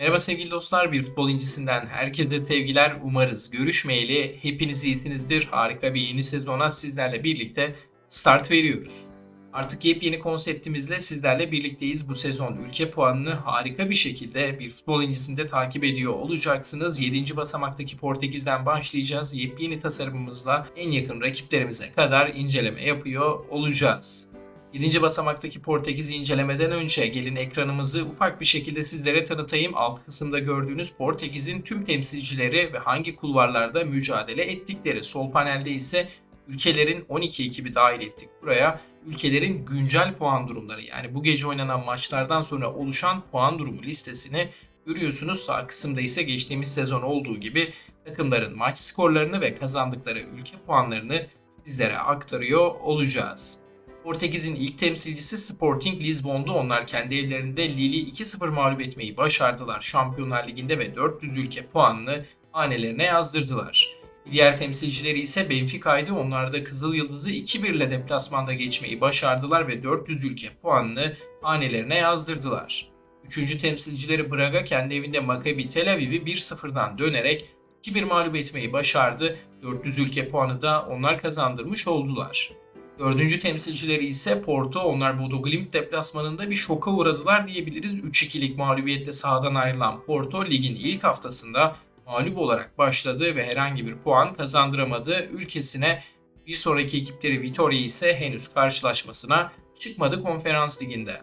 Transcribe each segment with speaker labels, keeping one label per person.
Speaker 1: Merhaba sevgili dostlar, bir futbol incisinden herkese sevgiler. Umarız görüşmeyeli hepiniz iyisinizdir. Harika bir yeni sezona sizlerle birlikte start veriyoruz. Artık yepyeni konseptimizle sizlerle birlikteyiz. Bu sezon ülke puanını harika bir şekilde bir futbol incisinde takip ediyor olacaksınız. 7. basamaktaki Portekiz'den başlayacağız. Yepyeni tasarımımızla en yakın rakiplerimize kadar inceleme yapıyor olacağız. 7. basamaktaki Portekiz incelemeden önce gelin ekranımızı ufak bir şekilde sizlere tanıtayım. Alt kısımda gördüğünüz Portekiz'in tüm temsilcileri ve hangi kulvarlarda mücadele ettikleri. Sol panelde ise ülkelerin 12 ekibi dahil ettik buraya. Ülkelerin güncel puan durumları yani bu gece oynanan maçlardan sonra oluşan puan durumu listesini görüyorsunuz. Sağ kısımda ise geçtiğimiz sezon olduğu gibi takımların maç skorlarını ve kazandıkları ülke puanlarını sizlere aktarıyor olacağız. Portekiz'in ilk temsilcisi Sporting Lisbon'du. Onlar kendi evlerinde Lille'i 2-0 mağlup etmeyi başardılar. Şampiyonlar Ligi'nde ve 400 ülke puanını hanelerine yazdırdılar. Diğer temsilcileri ise Benfica'ydı. Onlar da Kızıl Yıldız'ı 2-1 ile deplasmanda geçmeyi başardılar ve 400 ülke puanını hanelerine yazdırdılar. Üçüncü temsilcileri Braga kendi evinde Maccabi Tel Aviv'i 1-0'dan dönerek 2-1 mağlup etmeyi başardı. 400 ülke puanı da onlar kazandırmış oldular. Dördüncü temsilcileri ise Porto. Onlar Bodo Glimt deplasmanında bir şoka uğradılar diyebiliriz. 3-2'lik mağlubiyetle sahadan ayrılan Porto ligin ilk haftasında mağlup olarak başladı ve herhangi bir puan kazandıramadı. Ülkesine bir sonraki ekipleri Vitoria ise henüz karşılaşmasına çıkmadı konferans liginde.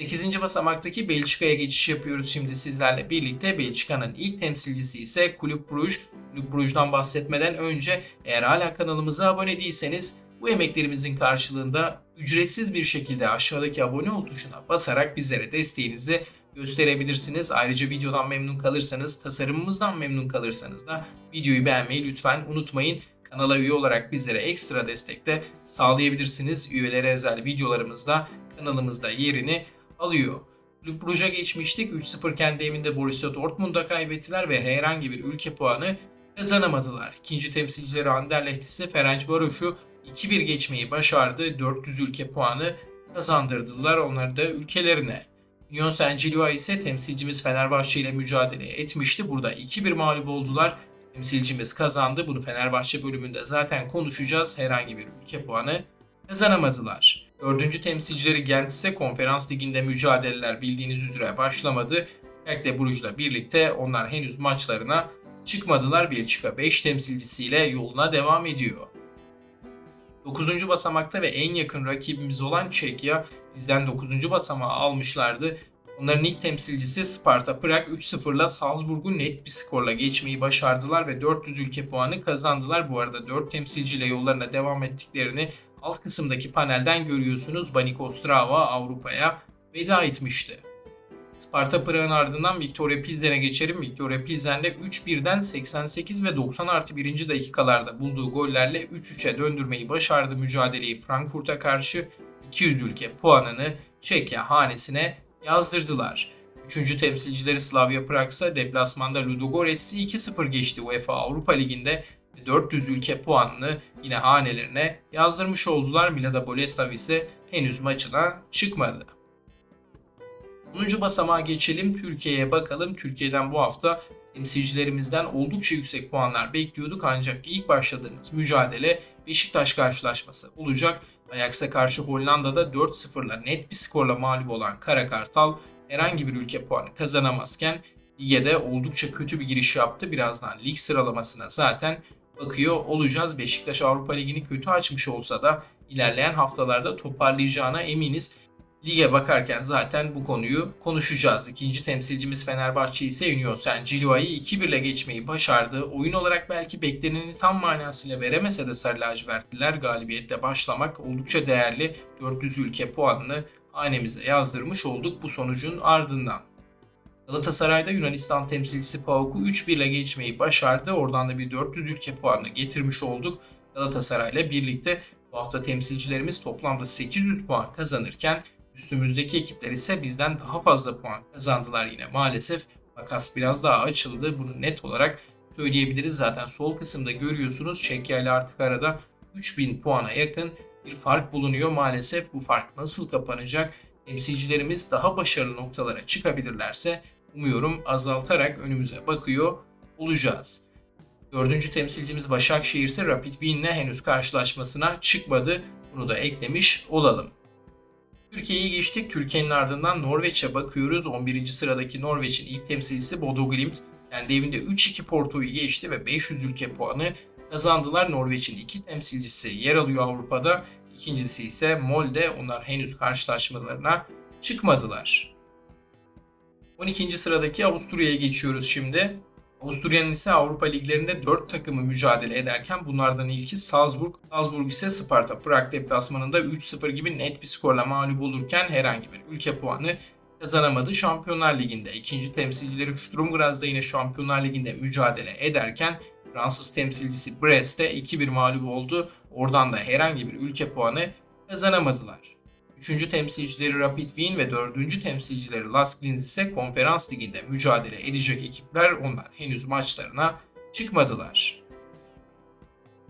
Speaker 1: 8. basamaktaki Belçika'ya geçiş yapıyoruz şimdi sizlerle birlikte. Belçika'nın ilk temsilcisi ise Kulüp Bruj. Kulüp Bruj'dan bahsetmeden önce eğer hala kanalımıza abone değilseniz bu emeklerimizin karşılığında ücretsiz bir şekilde aşağıdaki abone ol tuşuna basarak bizlere desteğinizi gösterebilirsiniz. Ayrıca videodan memnun kalırsanız, tasarımımızdan memnun kalırsanız da videoyu beğenmeyi lütfen unutmayın. Kanala üye olarak bizlere ekstra destek de sağlayabilirsiniz. Üyelere özel videolarımızda kanalımızda yerini alıyor. Brugge'a geçmiştik. 3-0 kendi evinde Borussia Dortmund'a kaybettiler ve herhangi bir ülke puanı kazanamadılar. İkinci temsilcileri Anderlecht ise Ferencvaros'u 2-1 geçmeyi başardı. 400 ülke puanı kazandırdılar onları da ülkelerine. Union Saint-Gilloise ise temsilcimiz Fenerbahçe ile mücadele etmişti. Burada 2-1 mağlup oldular. Temsilcimiz kazandı. Bunu Fenerbahçe bölümünde zaten konuşacağız. Herhangi bir ülke puanı kazanamadılar. Dördüncü temsilcileri Gent ise konferans liginde mücadeleler bildiğiniz üzere başlamadı. Erkle Brugge'la birlikte onlar henüz maçlarına çıkmadılar. Belçika 5 temsilcisiyle yoluna devam ediyor. 9. basamakta ve en yakın rakibimiz olan Çekya bizden 9. basamağı almışlardı. Onların ilk temsilcisi Sparta Prag 3-0'la Salzburg'u net bir skorla geçmeyi başardılar ve 400 ülke puanı kazandılar. Bu arada 4 temsilciyle yollarına devam ettiklerini alt kısımdaki panelden görüyorsunuz. Banik Ostrava Avrupa'ya veda etmişti. Sparta Prag'ın ardından Victoria Pilsen'e geçelim. Victoria Pilsen'de 3-1'den 88 ve 90 artı 1. dakikalarda bulduğu gollerle 3-3'e döndürmeyi başardı mücadeleyi Frankfurt'a karşı 200 ülke puanını Çekya hanesine yazdırdılar. Üçüncü temsilcileri Slavia Prag deplasmanda Ludogorets'i 2-0 geçti UEFA Avrupa Ligi'nde 400 ülke puanını yine hanelerine yazdırmış oldular. Milada Boleslav ise henüz maçına çıkmadı. 10. basamağa geçelim. Türkiye'ye bakalım. Türkiye'den bu hafta temsilcilerimizden oldukça yüksek puanlar bekliyorduk ancak ilk başladığımız mücadele Beşiktaş karşılaşması olacak. Ajax'a karşı Hollanda'da 4-0'la net bir skorla mağlup olan Kara Kartal herhangi bir ülke puanı kazanamazken lige de oldukça kötü bir giriş yaptı. Birazdan lig sıralamasına zaten bakıyor olacağız. Beşiktaş Avrupa Ligi'ni kötü açmış olsa da ilerleyen haftalarda toparlayacağına eminiz. Lige bakarken zaten bu konuyu konuşacağız. İkinci temsilcimiz Fenerbahçe ise Union Saint Gillois'ı 2-1 ile geçmeyi başardı. Oyun olarak belki bekleneni tam manasıyla veremese de Sarı Lacivertliler galibiyetle başlamak oldukça değerli 400 ülke puanını hanemize yazdırmış olduk bu sonucun ardından. Galatasaray'da Yunanistan temsilcisi PAOK'u 3-1 ile geçmeyi başardı. Oradan da bir 400 ülke puanını getirmiş olduk. Galatasaray ile birlikte bu hafta temsilcilerimiz toplamda 800 puan kazanırken Üstümüzdeki ekipler ise bizden daha fazla puan kazandılar yine maalesef. Makas biraz daha açıldı. Bunu net olarak söyleyebiliriz. Zaten sol kısımda görüyorsunuz Çekya ile artık arada 3000 puana yakın bir fark bulunuyor. Maalesef bu fark nasıl kapanacak? Temsilcilerimiz daha başarılı noktalara çıkabilirlerse umuyorum azaltarak önümüze bakıyor olacağız. Dördüncü temsilcimiz Başakşehir ise Rapid Wien'le henüz karşılaşmasına çıkmadı. Bunu da eklemiş olalım. Türkiye'yi geçtik. Türkiye'nin ardından Norveç'e bakıyoruz. 11. sıradaki Norveç'in ilk temsilcisi Bodo Glimt kendi evinde 3-2 Porto'yu geçti ve 500 ülke puanı kazandılar. Norveç'in iki temsilcisi yer alıyor Avrupa'da. İkincisi ise Molde. Onlar henüz karşılaşmalarına çıkmadılar. 12. sıradaki Avusturya'ya geçiyoruz şimdi. Avusturya'nın ise Avrupa liglerinde 4 takımı mücadele ederken bunlardan ilki Salzburg. Salzburg ise Sparta Prag deplasmanında 3-0 gibi net bir skorla mağlup olurken herhangi bir ülke puanı kazanamadı. Şampiyonlar Ligi'nde ikinci temsilcileri Sturm Graz'da yine Şampiyonlar Ligi'nde mücadele ederken Fransız temsilcisi Brest'te 2-1 mağlup oldu. Oradan da herhangi bir ülke puanı kazanamadılar. Üçüncü temsilcileri Rapid Wien ve dördüncü temsilcileri Las Linz ise konferans liginde mücadele edecek ekipler onlar henüz maçlarına çıkmadılar.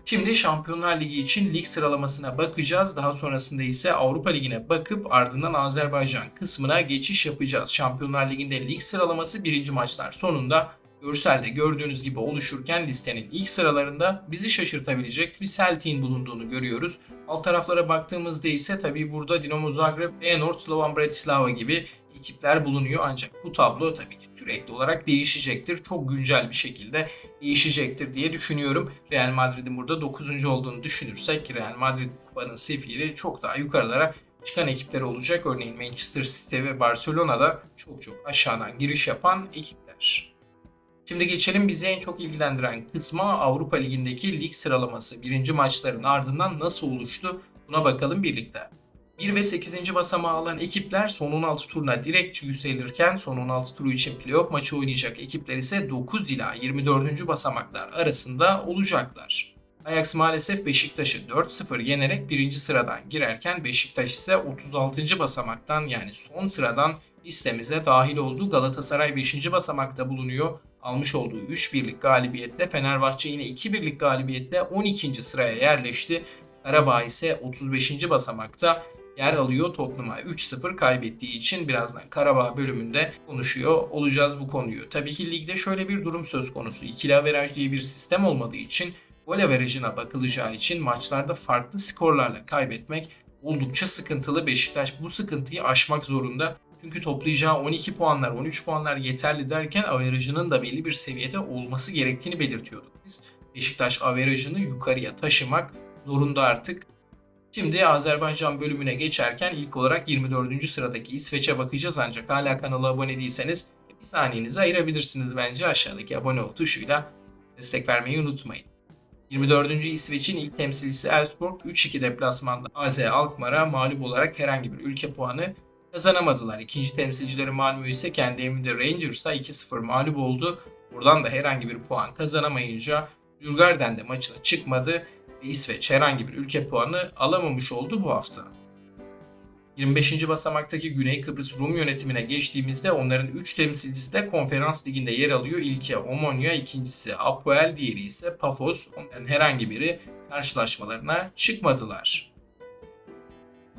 Speaker 1: Şimdi Şampiyonlar Ligi için lig sıralamasına bakacağız. Daha sonrasında ise Avrupa Ligi'ne bakıp ardından Azerbaycan kısmına geçiş yapacağız. Şampiyonlar Ligi'nde lig sıralaması birinci maçlar sonunda görselde gördüğünüz gibi oluşurken listenin ilk sıralarında bizi şaşırtabilecek bir Celtic'in bulunduğunu görüyoruz. Alt taraflara baktığımızda ise tabii burada Dinamo Zagreb, Feyenoord, Slovan Bratislava gibi ekipler bulunuyor ancak bu tablo tabii ki sürekli olarak değişecektir. Çok güncel bir şekilde değişecektir diye düşünüyorum. Real Madrid'in burada 9. olduğunu düşünürsek Real Madrid kupanın sefiri çok daha yukarılara çıkan ekipler olacak. Örneğin Manchester City ve Barcelona'da çok çok aşağıdan giriş yapan ekipler. Şimdi geçelim bizi en çok ilgilendiren kısma Avrupa Ligi'ndeki lig sıralaması. Birinci maçların ardından nasıl oluştu buna bakalım birlikte. 1 ve 8. basamağı alan ekipler son 16 turuna direkt yükselirken son 16 turu için playoff maçı oynayacak ekipler ise 9 ila 24. basamaklar arasında olacaklar. Ajax maalesef Beşiktaş'ı 4-0 yenerek birinci sıradan girerken Beşiktaş ise 36. basamaktan yani son sıradan listemize dahil oldu. Galatasaray 5. basamakta bulunuyor. Almış olduğu 3 birlik galibiyetle Fenerbahçe yine 2 birlik galibiyetle 12. sıraya yerleşti. Karabağ ise 35. basamakta yer alıyor. Tottenham'a 3-0 kaybettiği için birazdan Karabağ bölümünde konuşuyor olacağız bu konuyu. Tabii ki ligde şöyle bir durum söz konusu. İkili averaj diye bir sistem olmadığı için gol averajına bakılacağı için maçlarda farklı skorlarla kaybetmek oldukça sıkıntılı. Beşiktaş bu sıkıntıyı aşmak zorunda. Çünkü toplayacağı 12 puanlar, 13 puanlar yeterli derken averajının da belli bir seviyede olması gerektiğini belirtiyorduk biz. Beşiktaş averajını yukarıya taşımak zorunda artık. Şimdi Azerbaycan bölümüne geçerken ilk olarak 24. sıradaki İsveç'e bakacağız ancak hala kanala abone değilseniz bir saniyenizi ayırabilirsiniz bence aşağıdaki abone ol tuşuyla destek vermeyi unutmayın. 24. İsveç'in ilk temsilcisi Elfsborg 3-2 deplasmanda AZ Alkmaar'a mağlup olarak herhangi bir ülke puanı kazanamadılar. İkinci temsilcileri Malmö ise kendi evinde Rangers'a 2-0 mağlup oldu. Buradan da herhangi bir puan kazanamayınca Djurgården de maçına çıkmadı ve İsveç herhangi bir ülke puanı alamamış oldu bu hafta. 25. basamaktaki Güney Kıbrıs Rum yönetimine geçtiğimizde onların 3 temsilcisi de konferans liginde yer alıyor. İlki Omonia, ikincisi Apoel, diğeri ise Pafos. Onların herhangi biri karşılaşmalarına çıkmadılar.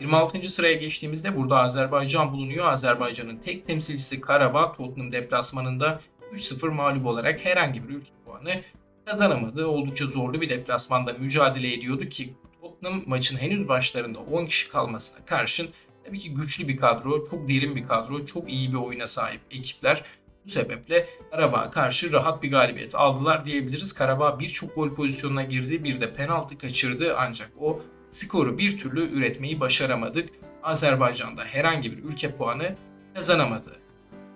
Speaker 1: 26. sıraya geçtiğimizde burada Azerbaycan bulunuyor. Azerbaycan'ın tek temsilcisi Karabağ Tottenham deplasmanında 3-0 mağlup olarak herhangi bir ülke puanı kazanamadı. Oldukça zorlu bir deplasmanda mücadele ediyordu ki Tottenham maçın henüz başlarında 10 kişi kalmasına karşın tabii ki güçlü bir kadro, çok derin bir kadro, çok iyi bir oyuna sahip ekipler. Bu sebeple Karabağ'a karşı rahat bir galibiyet aldılar diyebiliriz. Karabağ birçok gol pozisyonuna girdi, bir de penaltı kaçırdı ancak o skoru bir türlü üretmeyi başaramadık. Azerbaycan'da herhangi bir ülke puanı kazanamadı.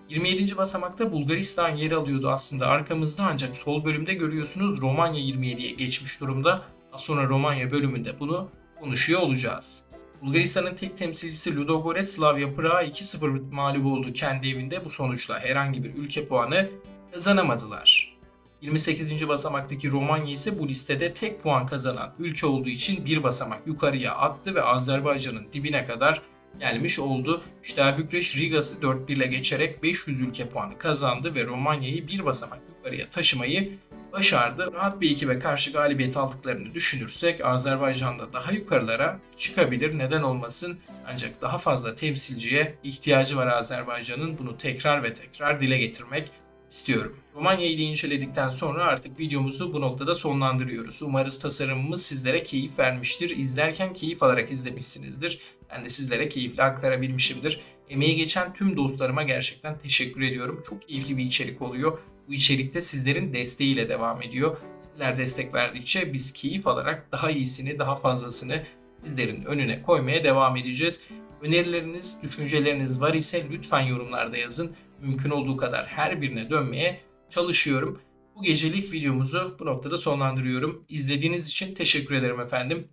Speaker 1: 27. basamakta Bulgaristan yer alıyordu aslında arkamızda ancak sol bölümde görüyorsunuz Romanya 27'ye geçmiş durumda. Az sonra Romanya bölümünde bunu konuşuyor olacağız. Bulgaristan'ın tek temsilcisi Ludogorets Slavia Prag'a 2-0 mağlup oldu kendi evinde. Bu sonuçla herhangi bir ülke puanı kazanamadılar. 28. basamaktaki Romanya ise bu listede tek puan kazanan ülke olduğu için bir basamak yukarıya attı ve Azerbaycan'ın dibine kadar gelmiş oldu. İşte Bükreş Rigas'ı 4-1 ile geçerek 500 ülke puanı kazandı ve Romanya'yı bir basamak yukarıya taşımayı başardı. Rahat bir ekibe karşı galibiyet aldıklarını düşünürsek Azerbaycan'da daha yukarılara çıkabilir. Neden olmasın? Ancak daha fazla temsilciye ihtiyacı var Azerbaycan'ın. Bunu tekrar ve tekrar dile getirmek istiyorum. Romanya'yı da inceledikten sonra artık videomuzu bu noktada sonlandırıyoruz. Umarız tasarımımız sizlere keyif vermiştir. İzlerken keyif alarak izlemişsinizdir. Ben de sizlere keyifle aktarabilmişimdir. Emeği geçen tüm dostlarıma gerçekten teşekkür ediyorum. Çok keyifli bir içerik oluyor. Bu içerikte sizlerin desteğiyle devam ediyor. Sizler destek verdikçe biz keyif alarak daha iyisini, daha fazlasını sizlerin önüne koymaya devam edeceğiz. Önerileriniz, düşünceleriniz var ise lütfen yorumlarda yazın. Mümkün olduğu kadar her birine dönmeye çalışıyorum. Bu gecelik videomuzu bu noktada sonlandırıyorum. İzlediğiniz için teşekkür ederim efendim.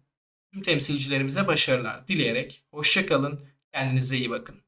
Speaker 1: Tüm temsilcilerimize başarılar dileyerek hoşçakalın. Kendinize iyi bakın.